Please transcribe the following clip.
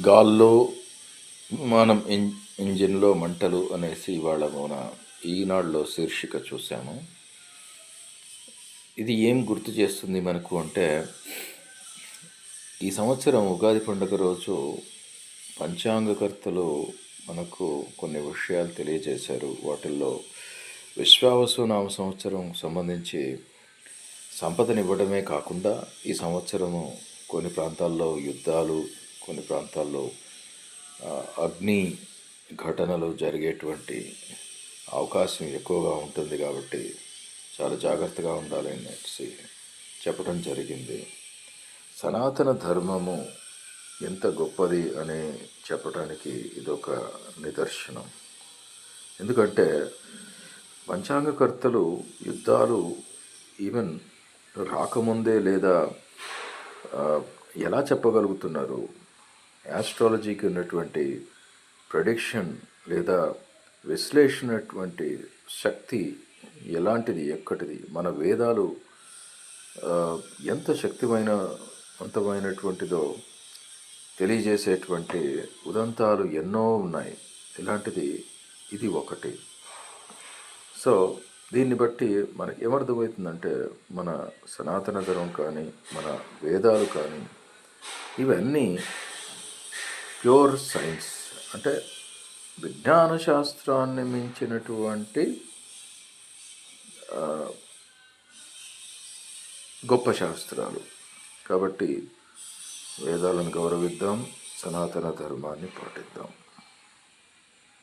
గాల్లో విమానం ఇం ఇంజిన్లో మంటలు అనేసి ఇవాళ మన ఈనాడులో శీర్షిక చూసాము ఇది ఏం గుర్తు చేస్తుంది మనకు అంటే ఈ సంవత్సరం ఉగాది పండుగ రోజు పంచాంగకర్తలు మనకు కొన్ని విషయాలు తెలియజేశారు. వాటిల్లో విశ్వావసు నామ సంవత్సరం సంబంధించి సంపదనివ్వడమే కాకుండా ఈ సంవత్సరము కొన్ని ప్రాంతాల్లో యుద్ధాలు కొన్ని ప్రాంతాల్లో అగ్ని ఘటనలు జరిగేటువంటి అవకాశం ఎక్కువగా ఉంటుంది కాబట్టి చాలా జాగ్రత్తగా ఉండాలి అనేసి చెప్పడం జరిగింది. సనాతన ధర్మము ఎంత గొప్పది అని చెప్పడానికి ఇదొక నిదర్శనం. ఎందుకంటే పంచాంగకర్తలు యుద్ధాలు ఈవెన్ రాకముందే లేదా ఎలా చెప్పగలుగుతున్నారు? యాస్ట్రాలజీకి ఉన్నటువంటి ప్రొడిక్షన్ లేదా విశ్లేషణటువంటి శక్తి ఎలాంటిది ఎక్కటిది? మన వేదాలు ఎంత శక్తిమైన అంతమైనటువంటిదో తెలియజేసేటువంటి ఉదంతాలు ఎన్నో ఉన్నాయి. ఇలాంటిది ఇది ఒకటి. సో దీన్ని బట్టి మనకి ఏమర్థమవుతుందంటే మన సనాతన ధర్మం కానీ మన వేదాలు కానీ ఇవన్నీ ప్యూర్ సైన్స్. అంటే విజ్ఞాన శాస్త్రాన్ని మించినటువంటి గొప్ప శాస్త్రాలు. కాబట్టి వేదాలను గౌరవిద్దాం సనాతన ధర్మాన్ని పాటిద్దాం.